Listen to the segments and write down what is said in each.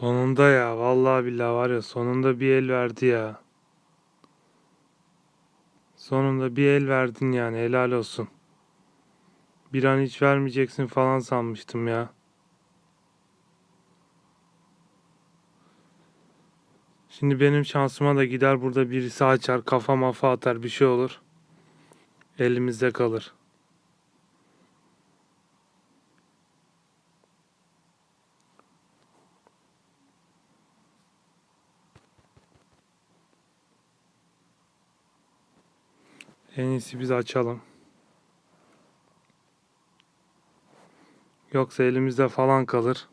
Sonunda ya vallahi billahi var ya sonunda bir el verdi ya. Sonunda bir el verdin yani helal olsun. Bir an hiç vermeyeceksin falan sanmıştım ya. Şimdi benim şansıma da gider burada birisi açar kafa mafa atar bir şey olur. Elimizde kalır. En iyisi biz açalım. Yoksa elimizde falan kalır.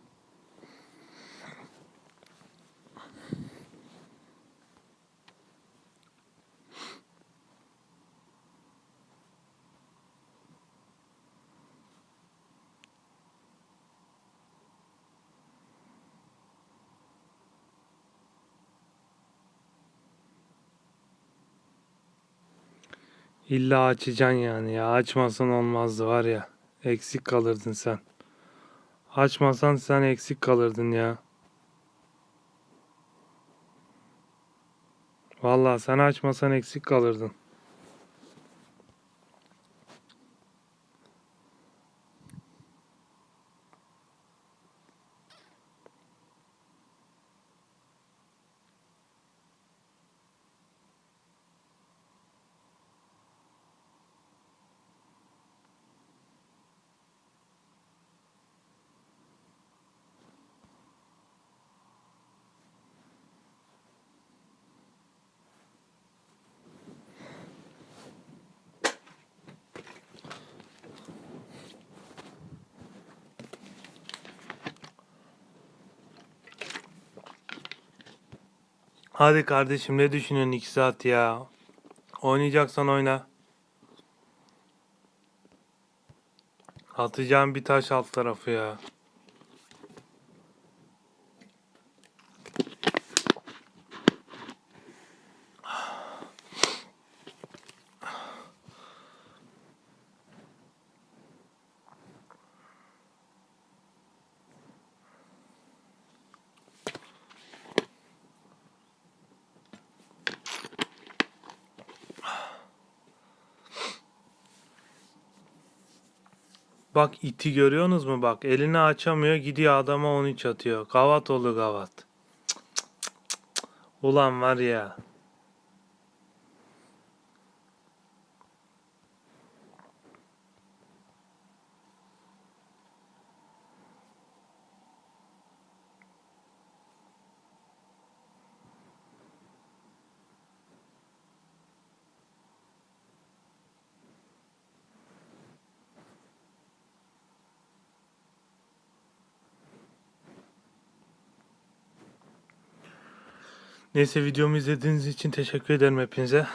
İlla açacaksın yani ya. Açmasan olmazdı var ya. Eksik kalırdın sen. Açmasan sen eksik kalırdın ya. Vallahi sen açmasan eksik kalırdın. Hadi kardeşim ne düşünüyorsun 2 saat ya? Oynayacaksan oyna. Atacağım bir taş alt tarafı ya. Bak iti görüyorsunuz mu bak elini açamıyor gidiyor adama 13 atıyor. Gavat oldu gavat. Ulan var ya. Neyse videomu izlediğiniz için teşekkür ederim hepinize.